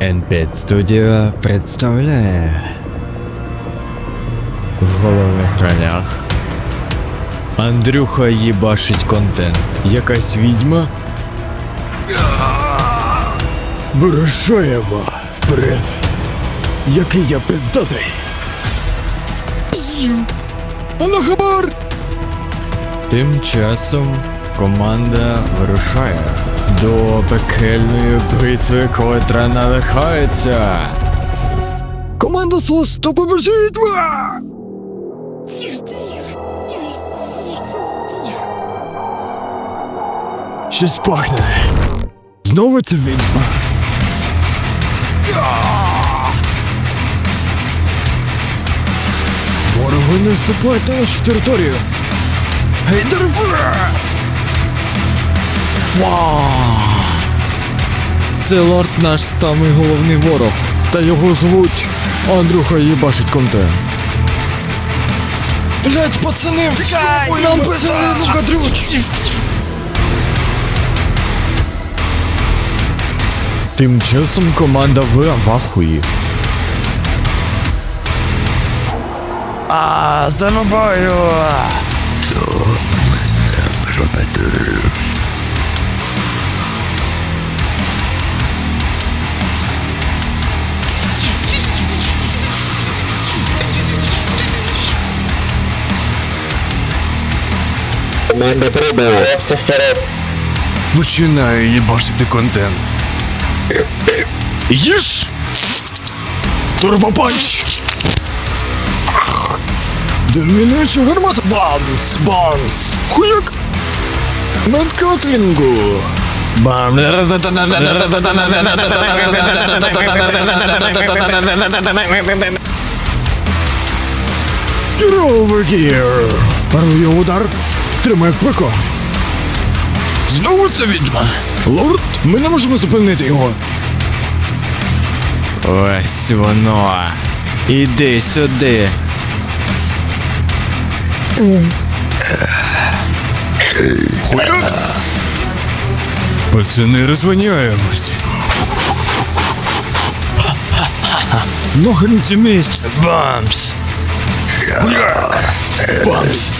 N5 Studio представляє в головних ролях Андрюха їбашить контент. Якась відьма. Вирушаємо вперед. Який я пиздатий. Аллахабар! Тим часом команда вирушає до пекельної битви, котра надихається. Команда СОС, то побежіть! Щось пахне. Знову це відьма. Вороги не вступають на нашу територію. Гейдер Це лорд наш самий головний ворог. Та його звуть Андрюха їбашить контент. Блять, пацани, Ой, нам пацани, рука дрюч! Тим часом команда в вахуї. А, зарубаю! Команда прибула. Хлопці вперед. Починаю їбашити контент. Їж! Турбопанч! Домінуюча гармата! Бамс! Бамс! Хуяк! Медкотлінгу! Бам! Get over here! Парує удар! Тримай пеко! Знову це відьма! Лорд, ми не можемо зупинити його. Ось воно. Іди сюди. Пацани, розвиняємось. Нахрен це місце. Бамс. Бамс.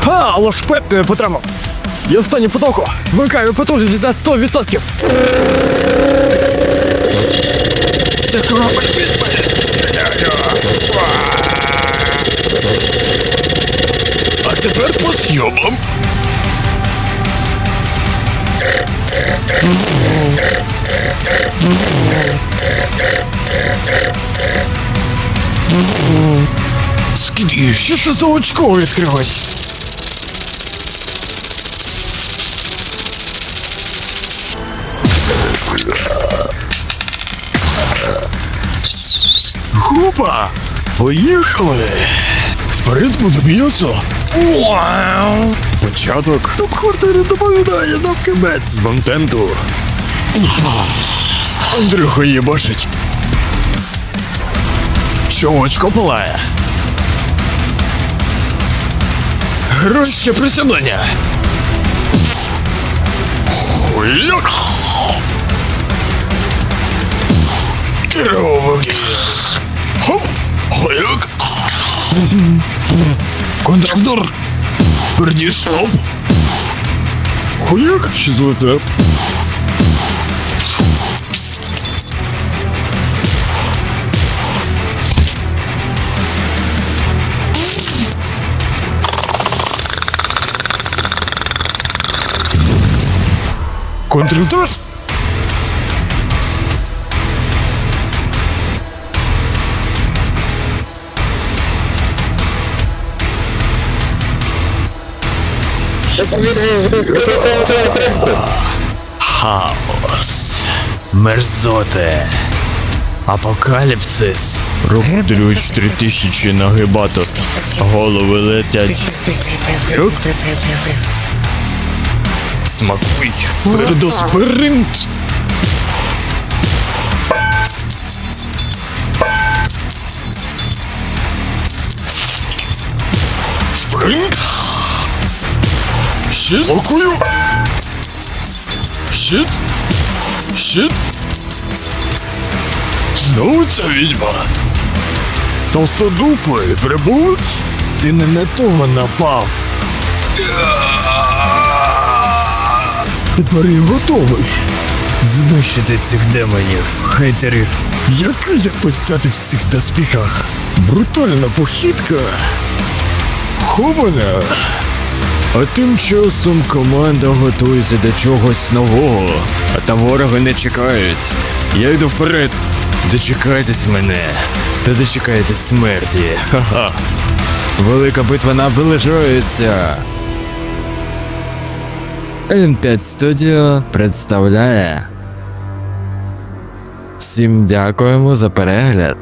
Ха, лошпет не потримав. Я в стані потоку. Вмикаю потужність на 100%. Це корабель А тепер по зйомам. Скіді, що це за очко відкрилось? Група! Поїхали! Вперед буде м'ясо! Вау! Початок. Топ-квартира доповідає нам кінець з контенту. Андрюха їбашить. Чолочко палає. Гроще присягнення. Хуяк. Керовки. Хоп. Хуяк. Контравдор! Пердішоп! Хуяк? Що за лице? Контравдор? Хаос. Мерзоте. Апокаліпсис. Рухдрюч 3000 нагибатор. Голови летять. Юк. Смакуй. Пердоспиринт. Ринг. Щит. Блокую. Щит. Щит. Знову ця відьма. Толстодупий, прибулець? Ти не на того напав. Тепер я готовий. Знищити цих демонів, хейтерів. Який я постати в цих доспіхах? Брутальна похідка. Хобана. А тим часом команда готується до чогось нового, а та вороги не чекають. Я йду вперед. Дочекайтесь мене, та дочекайтесь смерті. Ха-ха. Велика битва наближається. N5 Studio представляє. Всім дякуємо за перегляд.